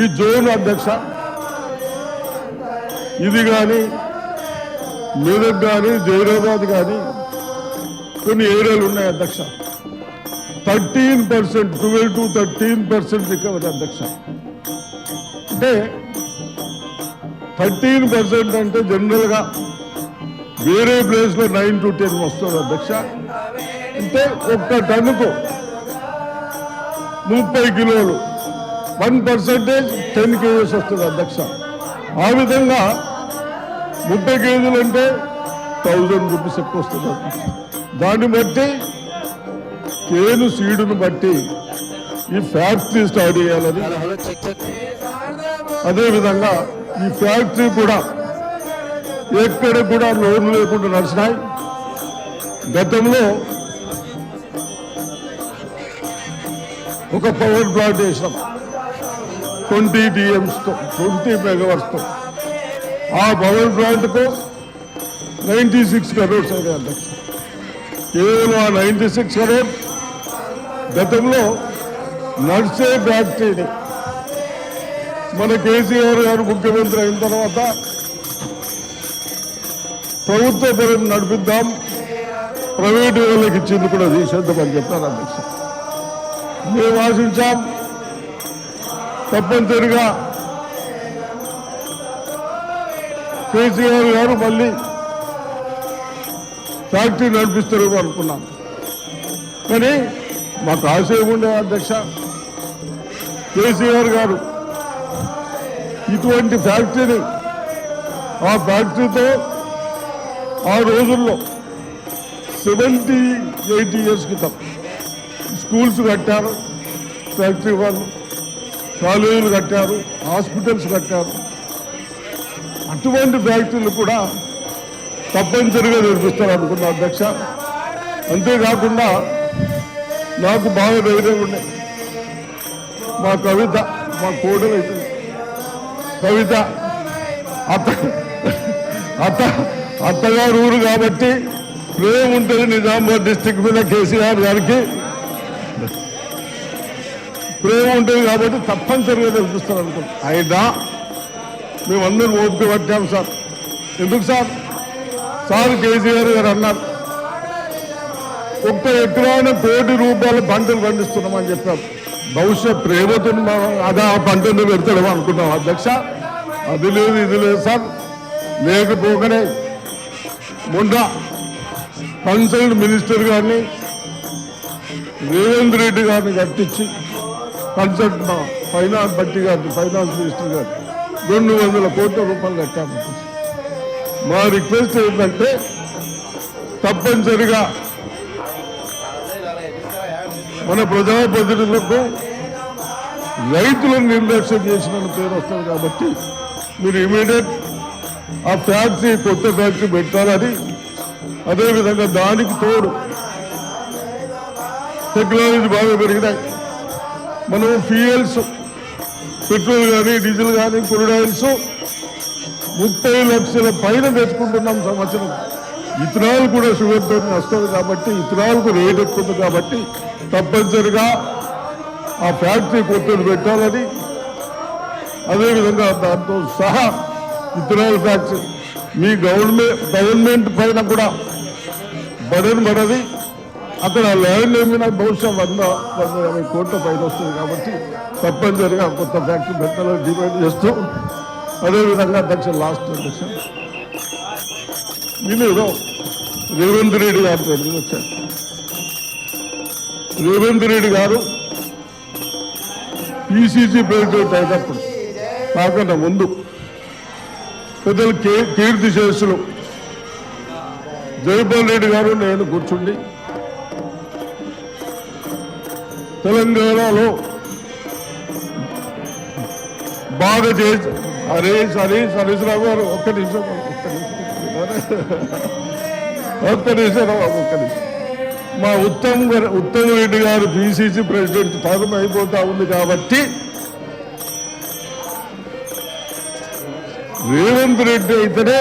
ఈ జోన్ అధ్యక్ష ఇది కానీ మెదక్ కానీ జైరాబాద్ కానీ కొన్ని ఏరియాలు ఉన్నాయి అధ్యక్ష. Thirteen percent twelve to thirteen percent recovery అధ్యక్ష. అంటే థర్టీన్ పర్సెంట్ అంటే జనరల్గా వేరే ప్లేస్లో నైన్ టు టెన్ వస్తుంది అధ్యక్ష. అంటే ఒక్క టన్నుకు ముప్పై కిలోలు వన్ పర్సెంటేజ్ టెన్ కేజీస్ వస్తుంది అధ్యక్ష. ఆ విధంగా ముప్పై కేజీలు అంటే థౌజండ్ రూపీస్ ఎక్కువ వస్తుంది అధ్యక్ష. దాన్ని బట్టి కేను సీడును బట్టి ఈ ఫ్యాక్టరీ స్టార్ట్ చేయాలని. అదేవిధంగా ఈ ఫ్యాక్టరీ కూడా ఎక్కడ కూడా లోన్లు లేకుండా నడిచినాయి. గతంలో ఒక పవర్ ప్లాంట్ వేసినాం. ట్వంటీ డిఎంస్తో ట్వంటీ మెగావర్స్తో ఆ పవర్ ప్లాంట్కు నైంటీ సిక్స్ కరోడ్స్ అయినాయి అధ్యక్ష కేవలం ఆ నైంటీ సిక్స్ కరోడ్ గతంలో నడిచే ఫ్యాక్టరీని మన కేసీఆర్ గారు ముఖ్యమంత్రి అయిన తర్వాత ప్రభుత్వ పరం నడిపిద్దాం ప్రైవేటు వాళ్ళకి ఇచ్చింది కూడా తీసేద్దామని చెప్పారు అధ్యక్ష. మేము ఆశించాం తప్పనిసరిగా కేసీఆర్ గారు మళ్ళీ ఫ్యాక్టరీ నడిపిస్తారు అనుకున్నాం. కానీ మాకు ఆశయం ఉండే అధ్యక్ష కేసీఆర్ గారు ఇటువంటి ఫ్యాక్టరీని ఆ ఫ్యాక్టరీతో ఆ రోజుల్లో సెవెంటీ ఎయిటీ ఇయర్స్ క్రితం స్కూల్స్ కట్టారు ఫ్యాక్టరీ వాళ్ళు. కాలేజీలు కట్టారు హాస్పిటల్స్ కట్టారు. అటువంటి ఫ్యాక్టరీలు కూడా తప్పనిసరిగా నిర్మిస్తారు అనుకున్నా అధ్యక్ష. అంతేకాకుండా నాకు బాగా ధైర్యం ఉండే మా కవిత మా కోడలు అయితే. కవిత అత్త అత్త అత్తగారు ఊరు కాబట్టి ప్రేమ ఉంటుంది నిజామాబాద్ డిస్టిక్ మీద కేసీఆర్ గారికి ప్రేమ ఉంటుంది కాబట్టి తప్పనిసరిగా నిర్మిస్తారు అనుకుంటాం. అయినా మేమందరం ఓపిక పట్టాం సార్. ఎందుకు సార్? సార్ కేసీఆర్ గారు అన్నారు ఒక్క ఎకరాన కోటి రూపాయల పంటలు పండిస్తున్నామని చెప్పాం బహుశా ప్రేమతో అదా అదే ఆ పంటను పెడతాడేమో అనుకున్నాం అధ్యక్ష. అది లేదు ఇది లేదు సార్. లేకపోకనే మొన్న కన్సల్ట్ మినిస్టర్ గారిని రేవంత్ రెడ్డి గారిని కట్టించి కన్సల్ట్ ఫైనాన్స్ బట్టి గారిని ఫైనాన్స్ మినిస్టర్ గారు. రెండు వందల కోట్ల రూపాయలు కట్టాము మా రిక్వెస్ట్ ఏంటంటే తప్పనిసరిగా మన ప్రజాప్రతినిధులకు రైతులను నిర్లక్ష్యం చేసిన పేరు వస్తుంది కాబట్టి మీరు ఇమీడియట్ ఆ ఫ్యాక్టరీ కొత్త ఫ్యాక్టరీ పెట్టాలని అదేవిధంగా దానికి తోడు టెక్నాలజీ బాగా పెరిగినాయి. మనం ఫ్యూయల్స్ పెట్రోల్ కానీ డీజిల్ కానీ క్రూడ్ ఆయిల్స్ ముప్పై లక్షల పైన తెచ్చుకుంటున్నాం సంవత్సరం. ఇథనాల్ కూడా షుగర్తో వస్తుంది కాబట్టి ఇథనాల్కు రేట్ ఎక్కువ కాబట్టి తప్పనిసరిగా ఆ ఫ్యాక్టరీ కొత్తలు పెట్టాలని అదేవిధంగా దాంతో సహా ఇథనాల్ ఫ్యాక్టరీ మీ గవర్నమెంట్ గవర్నమెంట్ పైన కూడా బడన్ పడది. అక్కడ ల్యాండ్ ఏమైనా బహుశా వంద వంద యాభై కోట్ల పైన వస్తుంది కాబట్టి తప్పనిసరిగా కొత్త ఫ్యాక్టరీ పెట్టాలని డిమాండ్ చేస్తూ అదేవిధంగా అధ్యక్ష లాస్ట్ అధ్యక్ష నేను ఏదో రేవంత్ రెడ్డి గారి పేరు వచ్చాను రేవంత్ రెడ్డి గారు పీసీసీ ప్రెసిడెంట్ అయినప్పుడు కాకుండా ముందు పెద్దలు కీర్తి శేషులు జయపాల్ రెడ్డి గారు నేను కూర్చుండి తెలంగాణలో బాగా చేసి హరీష్ హరీష్ హరీష్ రావు గారు ఒక్క నిమిషం ఒక్క నిమిషం ఒక్క నిమిషం ఒక్క మా ఉత్తమ్ గారు ఉత్తమ్ రెడ్డి గారు బీసీసీ ప్రెసిడెంట్ పదం అయిపోతా ఉంది కాబట్టి రేవంత్ రెడ్డి అయితేనే